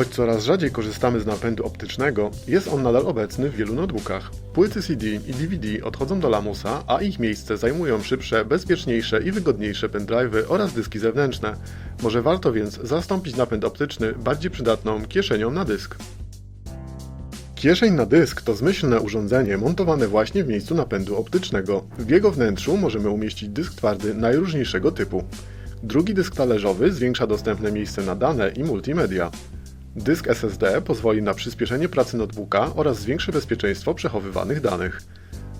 Choć coraz rzadziej korzystamy z napędu optycznego, jest on nadal obecny w wielu notebookach. Płyty CD i DVD odchodzą do lamusa, a ich miejsce zajmują szybsze, bezpieczniejsze i wygodniejsze pendrive'y oraz dyski zewnętrzne. Może warto więc zastąpić napęd optyczny bardziej przydatną kieszenią na dysk. Kieszeń na dysk to zmyślne urządzenie montowane właśnie w miejscu napędu optycznego. W jego wnętrzu możemy umieścić dysk twardy najróżniejszego typu. Drugi dysk talerzowy zwiększa dostępne miejsce na dane i multimedia. Dysk SSD pozwoli na przyspieszenie pracy notebooka oraz zwiększy bezpieczeństwo przechowywanych danych.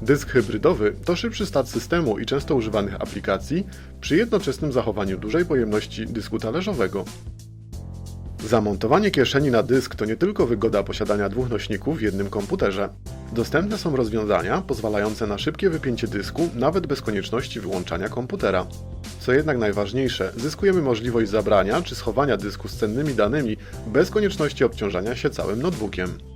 Dysk hybrydowy to szybszy start systemu i często używanych aplikacji przy jednoczesnym zachowaniu dużej pojemności dysku talerzowego. Zamontowanie kieszeni na dysk to nie tylko wygoda posiadania dwóch nośników w jednym komputerze. Dostępne są rozwiązania pozwalające na szybkie wypięcie dysku nawet bez konieczności wyłączania komputera. Co jednak najważniejsze, zyskujemy możliwość zabrania czy schowania dysku z cennymi danymi bez konieczności obciążania się całym notebookiem.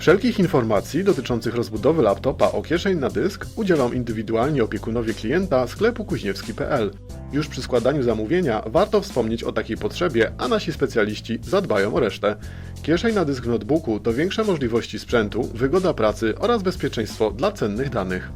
Wszelkich informacji dotyczących rozbudowy laptopa o kieszeń na dysk udzielą indywidualnie opiekunowie klienta sklepu kuźniewski.pl. Już przy składaniu zamówienia warto wspomnieć o takiej potrzebie, a nasi specjaliści zadbają o resztę. Kieszeń na dysk w notebooku to większe możliwości sprzętu, wygoda pracy oraz bezpieczeństwo dla cennych danych.